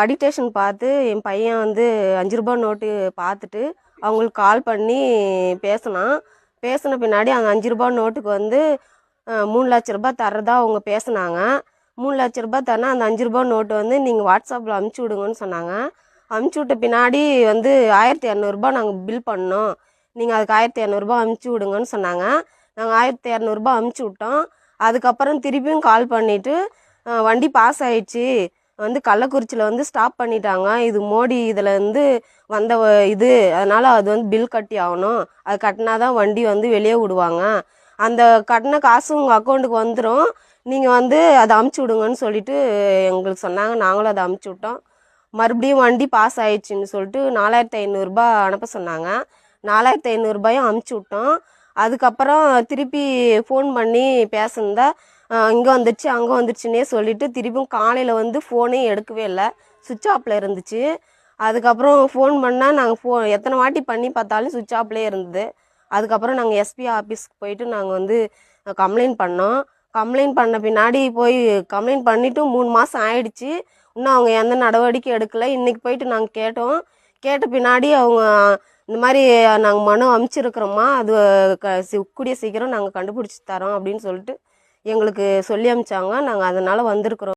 Addiction பார்த்து என் பையன் வந்து அஞ்சு ரூபா நோட்டு பார்த்துட்டு அவங்களுக்கு கால் பண்ணி பேசினான். பேசின பின்னாடி அந்த அஞ்சு ரூபா நோட்டுக்கு வந்து மூணு லட்ச ரூபாய் தர்றதா அவங்க பேசுனாங்க. மூணு லட்ச ரூபாய் தரனா அந்த அஞ்சு ரூபா நோட்டு வந்து நீங்கள் வாட்ஸ்அப்பில் அமுச்சு விடுங்கன்னு சொன்னாங்க. அமுச்சு விட்ட பின்னாடி வந்து ஆயிரத்தி இரநூறுபா நாங்கள் பில் பண்ணோம். நீங்கள் அதுக்கு ஆயிரத்தி இரநூறுபா அமுச்சு விடுங்கன்னு சொன்னாங்க. நாங்கள் ஆயிரத்தி இரநூறுபா அமுச்சு விட்டோம். அதுக்கப்புறம் திருப்பியும் கால் பண்ணிவிட்டு வண்டி பாஸ் ஆயிடுச்சு. வந்து கள்ளக்குறிச்சியில் வந்து ஸ்டாப் பண்ணிட்டாங்க. இது மோடி இதில் வந்த இது. அதனால் அது வந்து பில் கட்டி ஆகணும். அது கட்டினா தான் வண்டி வந்து வெளியே விடுவாங்க. அந்த கட்டின காசு உங்கள் அக்கௌண்ட்டுக்கு வந்துடும் நீங்கள் வந்து அதை அமுச்சு விடுங்கன்னு சொல்லிட்டு எங்களுக்கு சொன்னாங்க. நாங்களும் அதை அமுச்சு விட்டோம். மறுபடியும் வண்டி பாஸ் ஆயிடுச்சுன்னு சொல்லிட்டு நாலாயிரத்தி ஐநூறுரூபா அனுப்ப சொன்னாங்க. நாலாயிரத்தி ஐநூறுரூபாயும் அமுச்சு விட்டோம். அதுக்கப்புறம் திருப்பி ஃபோன் பண்ணி பேசுனதா இங்கே வந்துடுச்சு அங்கே வந்துடுச்சுன்னே சொல்லிவிட்டு திருப்பியும் காலையில் வந்து ஃபோனே எடுக்கவே இல்லை. சுவிட்ச் ஆஃபில் இருந்துச்சு. அதுக்கப்புறம் ஃபோன் பண்ணால் நாங்கள் ஃபோ எத்தனை வாட்டி பண்ணி பார்த்தாலும் சுவிட்ச் ஆஃப்லேயே இருந்தது. அதுக்கப்புறம் நாங்கள் எஸ்பி ஆஃபீஸ்க்கு போயிட்டு நாங்கள் வந்து கம்ப்ளைண்ட் பண்ணோம். கம்ப்ளைண்ட் பண்ண பின்னாடி போய் கம்ப்ளைண்ட் பண்ணிவிட்டு மூணு மாதம் ஆயிடுச்சு. இன்னும் அவங்க எந்த நடவடிக்கை எடுக்கலை. இன்றைக்கி போயிட்டு நாங்கள் கேட்டோம். கேட்ட பின்னாடி அவங்க இந்த மாதிரி நாங்கள் மனு அமுச்சிருக்கிறோம்மா. அது க சி- கூடிய சீக்கிரம் நாங்கள் கண்டுபிடிச்சி தரோம் அப்படின்னு சொல்லிட்டு எங்களுக்கு சொல்லி அமிச்சாங்க. நாங்கள் அதனால் வந்திருக்கிறோம்.